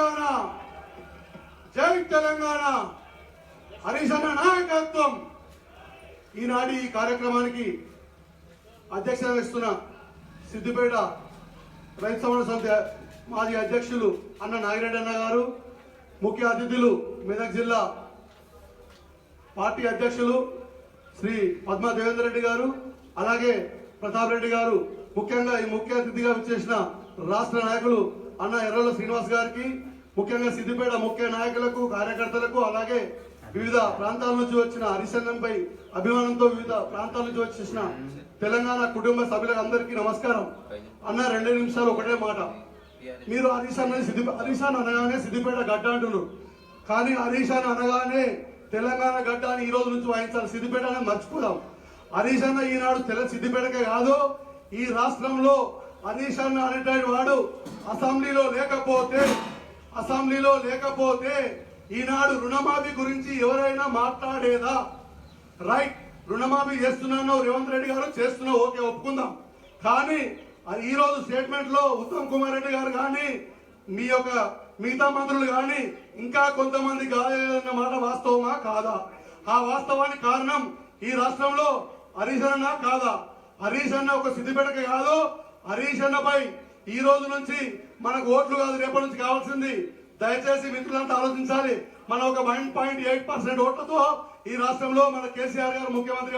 తెలంగాణ. జై తెలంగాణ. హరిజన అన్న నాయకత్వం. ఈనాడు ఈ కార్యక్రమానికి అధ్యక్షత వహిస్తున్న సిద్దిపేట రైతు సమాన సమితి మాజీ అధ్యక్షులు అన్న నాగిరెడ్డి అన్న గారు ముఖ్య అతిథులు మెదక్ జిల్లా పార్టీ అధ్యక్షులు శ్రీ పద్మా దేవేందర్ రెడ్డి గారు అలాగే ప్రతాప్ రెడ్డి గారు ముఖ్యంగా ఈ ముఖ్య అతిథిగా విచ్చేసిన రాష్ట్ర నాయకులు అన్న ఎర్రల శ్రీనివాస్ గారికి ముఖ్యంగా సిద్దిపేట ముఖ్య నాయకులకు కార్యకర్తలకు అలాగే వివిధ ప్రాంతాల నుంచి వచ్చిన హరిశంగంపై అభిమానంతో వివిధ ప్రాంతాల నుంచి వచ్చేసిన తెలంగాణ కుటుంబ సభ్యులకు అందరికీ నమస్కారం. అన్న రెండు నిమిషాలు ఒకటే మాట. మీరు హరీష్ అన్న సిద్ధి హరీష్ అనగానే సిద్దిపేట గడ్డ అంటున్నారు. కానీ హరీష్ అనగానే తెలంగాణ గడ్డ అని ఈ రోజు నుంచి వాయించాలి. సిద్దిపేట అనేది మర్చిపోదాం. హరీష్ అన్న ఈనాడు తెల సిద్దిపేటకే కాదు ఈ రాష్ట్రంలో హరీష్ అన్న అనేటువంటి వాడు. అసెంబ్లీలో లేకపోతే అసెంబ్లీలో లేకపోతే ఈనాడు రుణమాఫీ గురించి ఎవరైనా మాట్లాడేదా? రైట్ రుణమాఫీ చేస్తున్నాను రేవంత్ రెడ్డి గారు చేస్తున్నావు ఓకే ఒప్పుకుందాం. కానీ అది ఈ రోజు స్టేట్మెంట్లో ఉత్తమ్ కుమార్ రెడ్డి గారు కానీ మీ యొక్క మిగతా మంత్రులు కానీ ఇంకా కొంతమంది కాలేదన్న మాట వాస్తవమా కాదా? ఆ వాస్తవానికి కారణం ఈ రాష్ట్రంలో హరీష్ అన్న కాదా? హరీష్ అన్న ఒక సిద్ధిపేటక కాదు. హరీష్ అన్నపై ఈ రోజు నుంచి మనకు ఓట్లు కాదు రేపటి నుంచి కావాల్సింది. దయచేసి మిత్రులంతా ఆలోచించాలి. మన ఒక వన్ పాయింట్ ఎయిట్ పర్సెంట్ ఓట్లతో ఈ రాష్ట్రంలో మన కేసీఆర్ గారు ముఖ్యమంత్రి